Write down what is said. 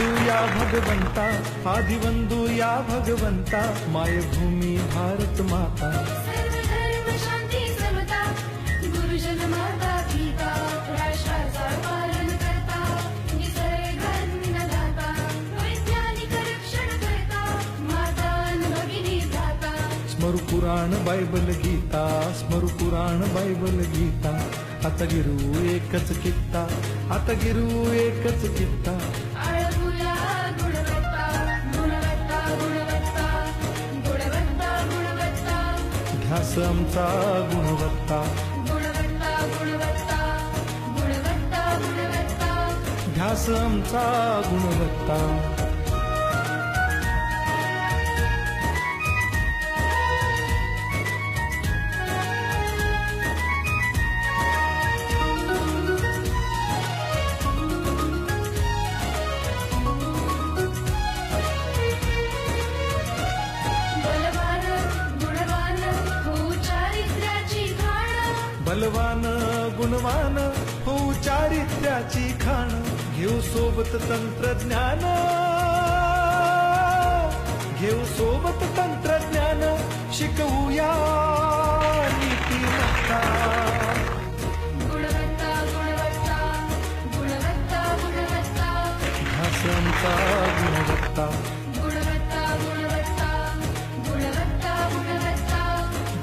आदिवंदू या भगवंता आदिवंदू या भगवंता मायभूमी भारत माता। सर्वधर्म शांती समता गुरुजन माता पिता राष्ट्राचा पालन करता निसर्गान्नदाता वैज्ञानिक रक्षण करता माता भगिनी भ्राता। स्मरु पुराण बायबल गीता स्मरु पुराण बायबल गीता। आता गिरू एकच कित्ता आता गिरू एकच कित्ता। ध्यास आमचा गुणवत्ता। गुणवत्ता गुणवत्ता ध्यास आमचा गुणवत्ता। बलवान गुणवान हो चारित्र्याची खाण घेऊ सोबत तंत्रज्ञान. घेऊ सोबत तंत्रज्ञान शिकवूया गुणवत्ता गुणवत्ता.